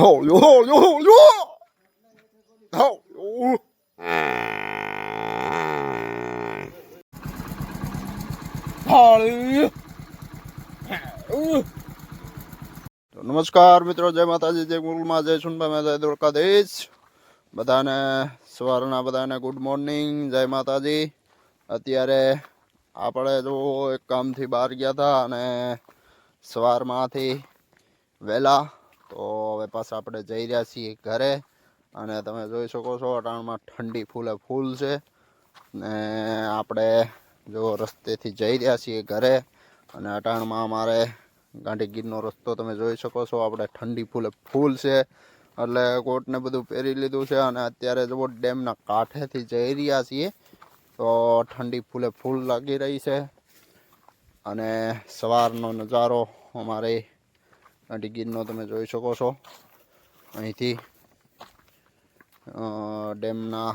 Yo, yo! Oh, તો નમસ્કાર મિત્રો જય માતાજી જય મુરલમાં જય સુનભાઈ જય દ્વારકાધીશ બધાને સવારના બધાને ગુડ મોર્નિંગ જય માતાજી અત્યારે આપણે જો એક કામથી બહાર ગયા હતા અને સવારમાંથી વહેલા તો હવે પાછા આપણે જઈ રહ્યા છીએ ઘરે. અને તમે જોઈ શકો છો, અટાણમાં ઠંડી ફૂલે ફૂલ છે. ને આપણે જો રસ્તેથી જઈ રહ્યા છીએ ઘરે. અને અટાણમાં અમારે ગાંધીગીરનો રસ્તો તમે જોઈ શકો છો, આપણે ઠંડી ફૂલે ફૂલ છે. એટલે કોટને બધું પહેરી લીધું છે અને અત્યારે જો ડેમના કાંઠેથી જઈ રહ્યા છીએ. તો ઠંડી ફૂલે ફૂલ લાગી રહી છે. અને સવારનો નજારો અમારે ગાંધીગીરનો તમે જોઈ શકો છો. અહીંથી ડેમના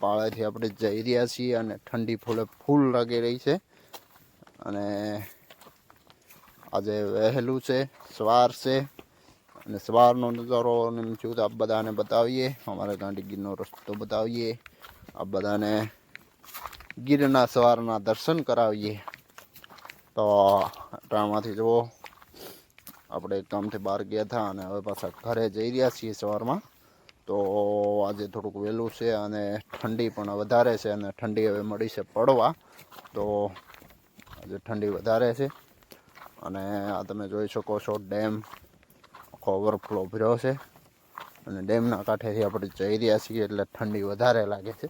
પાળેથી આપણે જઈ રહ્યા છીએ અને ઠંડી ફૂલે ફૂલ લાગી રહી છે. અને આજે વહેલું છે, સવાર છે અને સવારનો નજારો અને એમ થયું તો આપ બધાને બતાવીએ. અમારા ગાંધીગીરનો રસ્તો બતાવીએ. આપ બધાને ગીરના સવારના દર્શન કરાવીએ. તો ત્રણમાંથી જુઓ. આપણે કામથી બહાર ગયા હતા અને હવે પાછા ઘરે જઈ રહ્યા છીએ સવારમાં. તો આજે થોડુંક વહેલું છે અને ઠંડી પણ વધારે છે અને ઠંડી હવે મળી છે પડવા. તો આજે ઠંડી વધારે છે અને આ તમે જોઈ શકો છો ડેમ આખો ઓવરફ્લો ભર્યો છે અને ડેમના કાંઠેથી આપણે જઈ રહ્યા છીએ એટલે ઠંડી વધારે લાગે છે.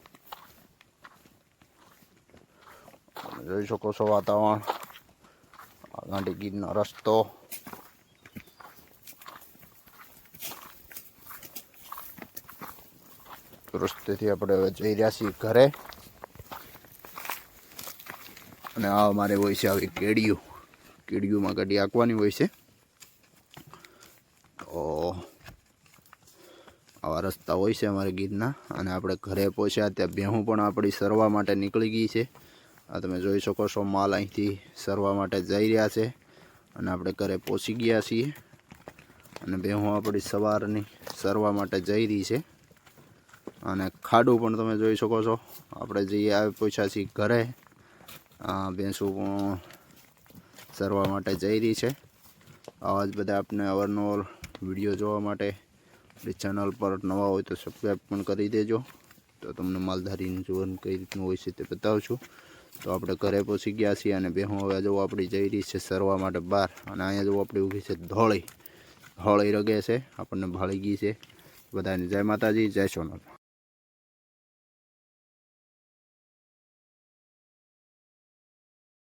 જોઈ શકો છો વાતાવરણ. આ ગાંધીગીરનો રસ્તો રસ્તેથી આપણે હવે જઈ રહ્યા છીએ ઘરે. અને આ અમારે હોય છે આવી કેડીયું કેડીયુંમાં ગાડી આંકવાની હોય છે. તો આવા રસ્તા હોય છે અમારે ગીરના. અને આપણે ઘરે પહોંચ્યા ત્યાં બેહું પણ આપણી સરવા માટે નીકળી ગઈ છે. આ તમે જોઈ શકો છો માલ અહીંથી સરવા માટે જઈ રહ્યા છે. અને આપણે ઘરે પહોંચી ગયા છીએ. અને બેહું આપણી સવારની સરવા માટે જઈ રહી છે. અને ખાડું પણ તમે જોઈ શકો છો. આપણે જઈએ આવી પૂછ્યા છીએ ઘરે. ભેંસું સરવા માટે જઈ રહી છે. આવા જ બધા આપને અવારનવાર વીડિયો જોવા માટે આપણી ચેનલ પર નવા હોય તો સબસ્ક્રાઈબ પણ કરી દેજો. તો તમને માલધારીનું જીવન કઈ રીતનું હોય છે તે બતાવશું. તો આપણે ઘરે પહોંચી ગયા છીએ અને બેહું હવે જો આપણી જઈ રહી છે સરવા માટે બહાર. અને અહીંયા જો આપણી ઊભી છે ધોળી. ધોળી રગે છે. આપણને ભાળી ગઈ છે. બધાને જય માતાજી, જય સોનાથ